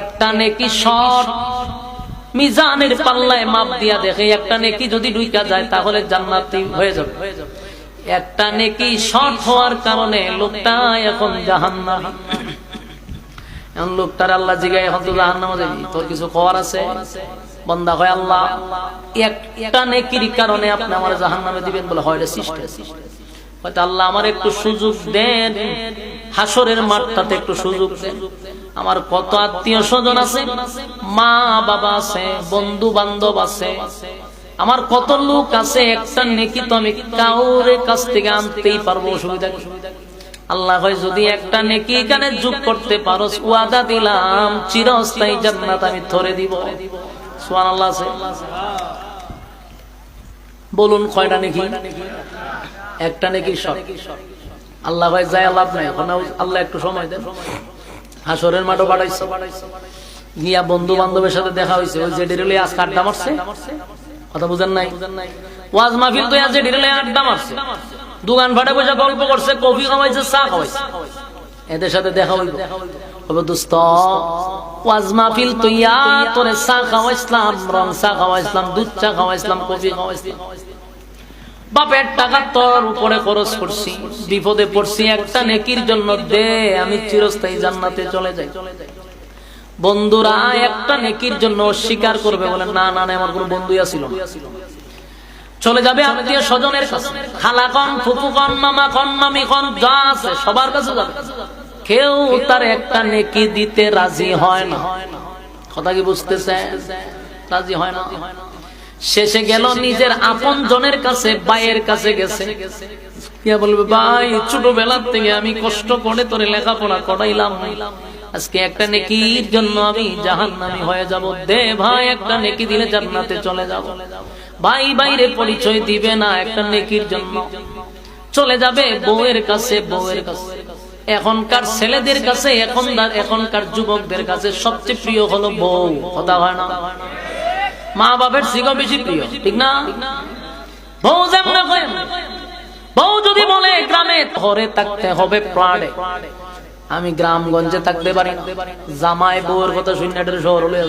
একটা নেকি মিজানের পাল্লায় মাপ দিয়া দেখে একটা নেকি যদি ডুইকা যায় তাহলে জান্নাতি হয়ে যাবে। একটা নেকি শর্ট হওয়ার কারণে লোকটা এখন জাহান্নামী। এখন লোকটার আল্লাহ জিগায়, এখন তো জাহান্নামে যাবি। তোর কিছু খাওয়ার আছে? বন্দা হয় আল্লাহ একটা নেকির কারণে আপনি আমার জাহান্নামে দিবেন বলে হয় সৃষ্টি হয়তো আল্লাহ আমার একটু সুযোগ দেন, হাসরের মাঠটাতে একটু সুযোগ দেন। আমার কত আত্মীয় স্বজন আছে, মা বাবা আছে, বন্ধু বান্ধব আছে। আমার কত লোক আছে, একটা নেকি তো আমি কাউরে কাছ থেকে আনতেই পারব অসুবিধা আল্লাহ হয় যদি একটা নেকি এখানে যোগ করতে পারো, ওয়াদা দিলাম, চিরস্থায়ী জান্নাত আমি ধরে দিব। আছে। বলুন কয়টা নেকি? একটা নেকি সব। আল্লাহ ভাই যায়, লাভ নাই। এখন আল্লাহ একটু সময় দেন। হাসরের মাঠও বাড়াইছে গিয়া বন্ধু বান্ধবের সাথে দেখা হয়েছে ওই যে ডিরেলে আজকে আড্ডা মারছে। কথা বুঝেন নাই? ওয়াজ মাহফিল তো আজ ডিরেলে আড্ডা মারছে। দোকান ফাটে বসে গল্প করছে, কফি খাওয়াইছে, চা খাওয়াইছে। এদের সাথে দেখা হইব। বিপদে পড়ছি, একটা নেকির জন্য দে, আমি চিরস্থায়ী জান্নাতে চলে যাই। বন্ধুরা, একটা নেকির জন্য অস্বীকার করবে বলে, না না না, আমার কোনো বন্ধুই আসিল চলে যাবে আত্মীয় স্বজনের কাছে। খালা কন ফুপু কন, মামা কন, মামি কন, যা আছে সবার কাছে যাবে। কেউ তার একটা নেকি দিতে রাজি হয় না। কথা কি বুঝতেছে? রাজি হয় না। শেষে গেল নিজের আপন জনের কাছে বাইয়ের কাছে গেছে। বলবে, ভাই, ছোটবেলার থেকে আমি কষ্ট করে তোরে লেখাপড়া করাইলাম। আজকে একটা নেকির জন্য আমি জাহান্নামী হয়ে যাব। দে ভাই, একটা নেকি দিলে জান্নাতে চলে যাব। ভাই বাইরে পরিচয় দিবে না একটা নেকির জন্য। চলে যাবে বউয়ের কাছে বউয়ের কাছে। এখনকার ছেলেদের কাছে এখনকার এখনকার যুবকদের কাছে সবচেয়ে প্রিয় হলো বউ কথা হয় না? মা বাবার সিগো বেশি প্রিয় ঠিক না? বউ যেমন বউ যদি বলে গ্রামে ঘরে থাকতে হবে প্রাণে আমি গ্রামগঞ্জে থাকতে পারি না। জামাই বউর কথা শূন্য শহর হলে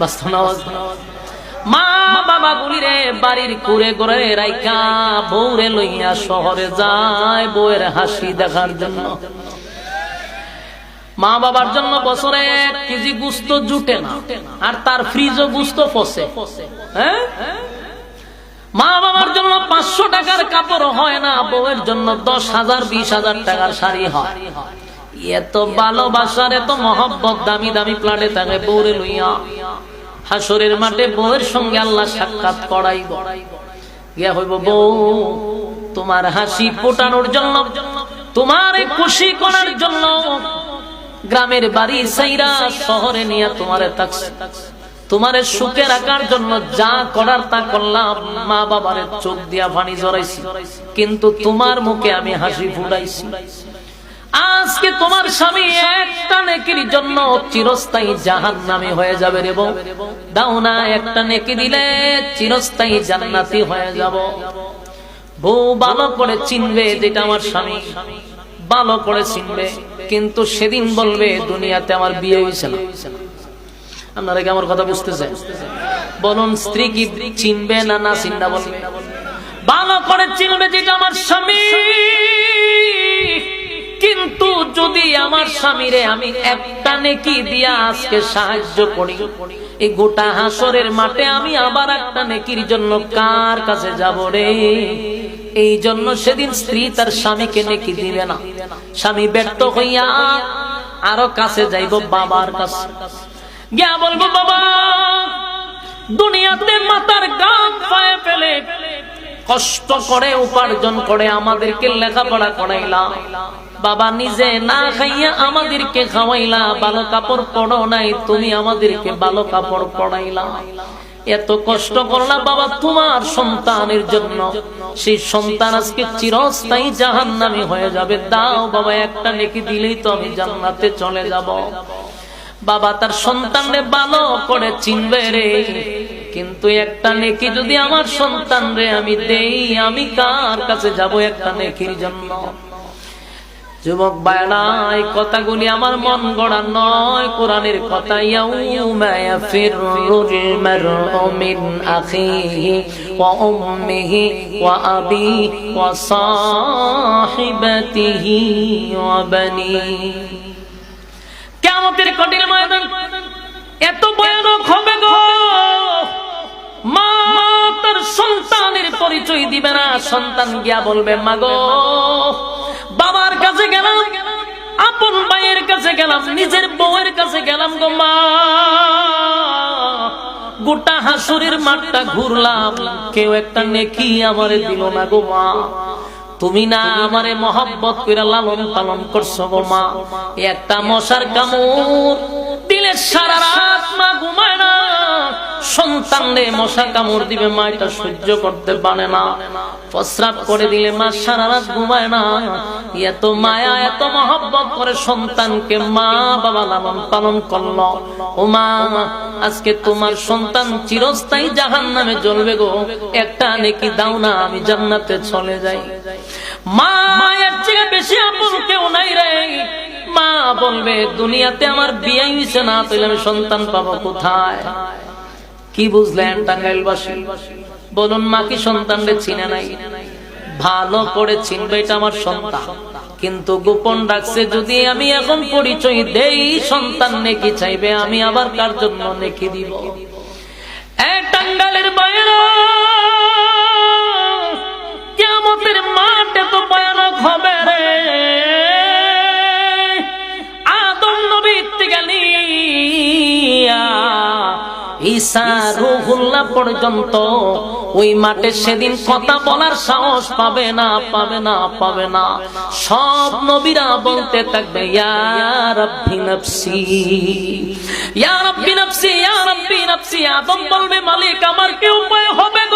বাস্তব না? মা বাবা গুলি রে বাড়ির কুড়ে করে রাইকা বউরে লইয়া শহরে যায় বউয়ের হাসি দেখার জন্য। মা বাবার জন্য বছরে এক কেজি গুস্ত জুটে না, আর তার ফ্রিজও গুস্ত ফসে। হ্যাঁ? মা বাবার জন্য পাঁচশো টাকার কাপড় হয় না, বউয়ের জন্য দশ হাজার, বিশ হাজার টাকার শাড়ি হয়। এত ভালোবাসার, এত মহব্বত, দামি দামি প্লাটে থাকে বউরে লইয়া। হাসরের মাঠে বউয়ের সঙ্গে আল্লাহ সাক্ষাৎ করাইব। গিয়া হইব, বউ, তোমার হাসি ফোটানোর জন্য, তোমার খুশি করার জন্য গ্রামের বাড়ি সাইরা শহরে নিয়ে তোমারে থাকছে তোমারে সুখে রাখার জন্য যা করার তা করলাম মা বাবার চোখ দিয়া পানি জড়াইছি। কিন্তু তোমার মুখে আমি হাসি ফুটাইছি। আজকে তোমার স্বামী নেকির জন্য চিরস্থায়ী জাহান নামে হয়ে যাবে রে দাও না একটা নেকি দিলে চিরস্থায়ী জান্নাতি হয়ে যাব। বউ ভালো করে চিনবে যেটা আমার স্বামী। ভালো করে চিনবে, কিন্তু সেদিন বলবে, দুনিয়াতে আমার বিয়ে হয়েছে না। আপনারা কি আমার কথা বুঝতেছেন? বলুন, স্ত্রী কি চিনবে না না চিন্তা বলবে? ভালো করে চিনবে যেটা আমার স্বামী। কিন্তু যদি আমার স্বামীরে আমি একটা নেকি দিয়া আজকে সাহায্য করি, এই গোটা হাসরের মাঠে আমি আবার একটা নেকির জন্য কার কাছে যাব রে? এই জন্য সেদিন স্ত্রী তার স্বামীকে নেকি দিবে না। স্বামী ব্যর্থ হইয়া আরও কাছে যাইব বাবার কাছে। গিয়া বলব, বাবা, দুনিয়াতে মাতার গান পায়ে ফেলে, কষ্ট করে উপার্জন করে আমাদেরকে লেখাপড়া করাইলাম বাবা নিজে না খাইয়া আমাদেরকে খাওয়াইলা, ভালো কাপড় পড়ো নাই, তুমি আমাদেরকে ভালো কাপড় পড়াইলা। এত কষ্ট করলা বাবা তোমার সন্তানের জন্য। সেই সন্তান আজকে চিরস্থায়ী জাহান নামি হয়ে যাবে। দাও বাবা, একটা নেকি দিলেই তো আমি জান্নাতে চলে যাব। বাবা তার সন্তানরে ভালো করে চিনবে রে। কিন্তু একটা নেকি যদি আমার সন্তান রে আমি দেই, আমি কার কাছে যাব একটা নেকির জন্য? যুবক বায়না এই কথাগুলি আমার মন গড়া নয়। কোরআনের কথা, ইয়াউমা আবি কঠিন ময়দান এত ভয়ানক হবে গো। মা তার সন্তানের পরিচয় দিবে না। সন্তান গিয়া বলবে, মাগো কাছে গেলাম। আপন ভাইয়ের কাছে গেলাম, নিজের বউয়ের কাছে গেলাম গো মা। গোটা হাসুরের মাঠটা ঘুরলাম, কেউ একটা নেকি আমারে দিল না গো মা। তুমি না আমারে মহব্বত করে লালন পালন করছ গো মা। একটা মশার কামড় দিলে সারা রাত মা ঘুমায় না। সন্তান রে মশা কামড় দিবে মা সহ্য করতে পারে না। প্রস্রাব করে দিলে মা সারা রাত ঘুমায় না। এত মায়া, এত মহব্বত করে সন্তানকে মা বাবা লালন পালন করল। ও মা, আজকে তোমার সন্তান চিরস্থায়ী জাহান নামে জ্বলবে গো। একটা নেকি দাও না, আমি জান্নাতে চলে যাই। মা, এর থেকে বেশি আপন কেউ নাই রে। মা বলবে, দুনিয়াতে আমার বিয়ে হয়েছে না তাহলে আমি সন্তান পাবো কোথায়? কি বুঝলেন টাঙ্গাইলবাসী বলুন, মা কি সন্তানরে চিনে নাই? ভালো করে চিনবে এটা আমার সন্তান। কিন্তু গোপন রাখছে, যদি আমি এখন পরিচয় দেই, সন্তান নেকি চাইবে, আমি আবার কার জন্য নেকি দিব? পর্যন্ত ওই মাঠে সেদিন কথা বলার সাহস পাবে না পাবে না পাবে না। সব নবীরা বলতে থাকবে আদম বলবে, মালিক, আমার কি উপায় হবে গো?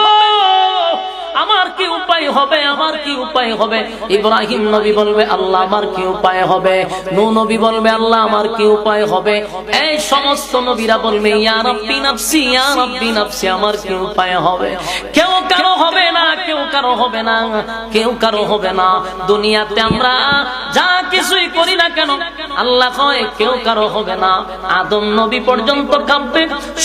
হবে আমার কি উপায় হবে? ইব্রাহিম নবী বলবে, আল্লাহ আমার কি উপায় হবে? নু নবী বলবে, আল্লাহ আমার কি উপায় হবে? এই সমস্ত নবীরা বলবে, ইয়া রাব্বি নাফসি, ইয়া রাব্বি নাফসি, আমার কি উপায় হবে? কেউ কারও হবে না, কেউ কারও হবে না। দুনিয়াতে আমরা যা কিছুই করি না কেন, আল্লাহ কয়, কেউ কারও হবে না। আদম নবী পর্যন্ত কাঁপবে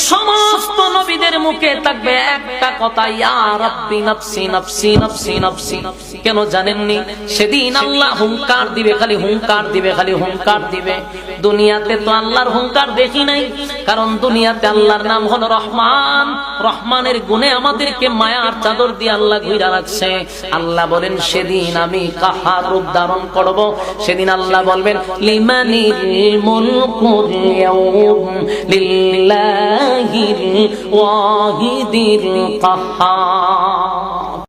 সমস্ত নবীদের মুখে থাকবে একটা কথা, ইয়া রাব্বি নাফসি নাফসি নাফসি নাফসি। কেন জানেননি? সেদিন আল্লাহ হুঙ্কার দিবে, খালি হুঙ্কার দিবে, খালি হুঙ্কার দিবে। দুনিয়াতে তো আল্লাহর হুঙ্কার দেখি নাই, কারণ দুনিয়াতে আল্লাহর নাম হলো রহমান। রহমানের গুণে আমাদেরকে মায়ার চাদর দিয়ে আল্লাহ ঘুরা রাখছে আল্লাহ বলেন, সেদিন আমি কাহার রূপ ধারণ করব? সেদিন আল্লাহ বলবেন, লিমানিল মুলকুল ইয়াউম লিল্লাহিল ওয়াহিদিল কাহ্হার